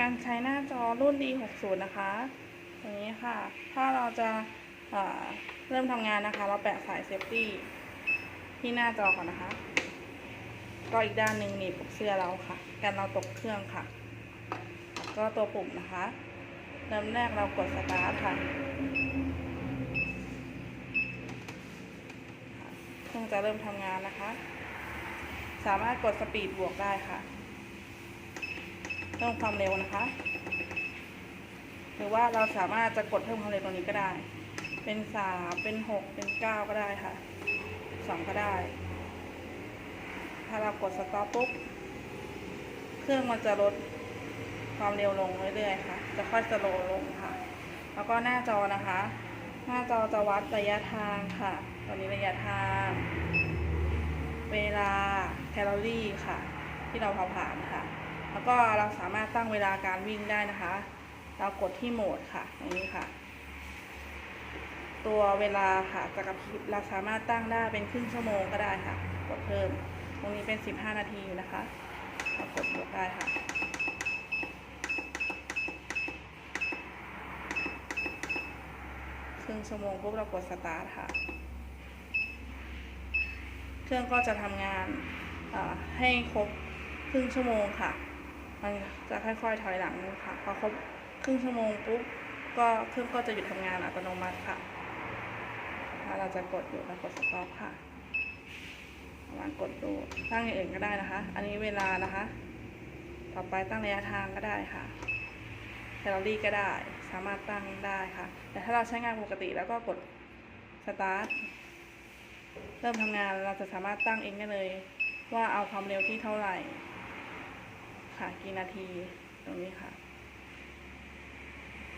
การใช้หน้าจอรุ่น D60 นะคะอย่างนี้ค่ะ ถ้าเราจะเอ่อเริ่มทำงานนะคะ เราแปะสายเซฟตี้ที่หน้าจอก่อนนะคะ ก็อีกด้านหนึ่งหนีบเสื้อเราค่ะ กันเราตกเครื่องค่ะ ก็ตัวปุ่มนะคะ เริ่มแรกเรากดสตาร์ทค่ะ เครื่องจะเริ่มทำงานนะคะ สามารถกดสปีดบวกได้ค่ะ เพิ่มความเร็วนะคะ หรือว่าเราสามารถจะกดเพิ่มความเร็วตรงนี้ก็ได้ เป็นสามเป็นหกเป็นเก้าก็ได้ค่ะสองก็ได้ ถ้าเรากดสต็อปปุ๊บ เครื่องมันจะลดความเร็วลงเรื่อยๆค่ะ จะค่อยสโลลงค่ะ แล้วก็หน้าจอนะคะ หน้าจอจะวัดระยะทางค่ะ ตอนนี้ระยะทาง เวลา แคลอรี่ค่ะ ที่เราเผาผลาญค่ะ แล้วก็เราสามารถตั้งเวลาการวิ่งได้นะคะ เรากดที่โหมดค่ะตรงนี้ค่ะ ตัวเวลาค่ะจะกระพริบเราสามารถตั้งได้เป็นครึ่งชั่วโมงก็ได้ค่ะ กดเพิ่ม ตรงนี้เป็น 15 นาทีอยู่นะคะเรากดกได้ค่ะครึ่งชั่วโมงปุ๊บเรากดสตาร์ทค่ะ เครื่องก็จะทำงานให้ครบครึ่งชั่วโมงค่ะ มันจะค่อยๆถอยหลังค่ะ พอครบครึ่งชั่วโมงปุ๊บก็เครื่องก็จะหยุดทำงานอัตโนมัติค่ะ ถ้าเราจะกดอยู่เรากดสต็อปค่ะวางกดดูตั้งอย่างอื่นก็ได้นะคะ อันนี้เวลานะคะ ต่อไปตั้งระยะทางก็ได้ค่ะแคลอรี่ก็ได้สามารถตั้งได้ค่ะ แต่ถ้าเราใช้งานปกติแล้วก็กดสตาร์ทเริ่มทำงานเราจะสามารถตั้งเองได้เลย ว่าเอาความเร็วที่เท่าไหร่ ค่ะ กี่นาทีตรงนี้ค่ะ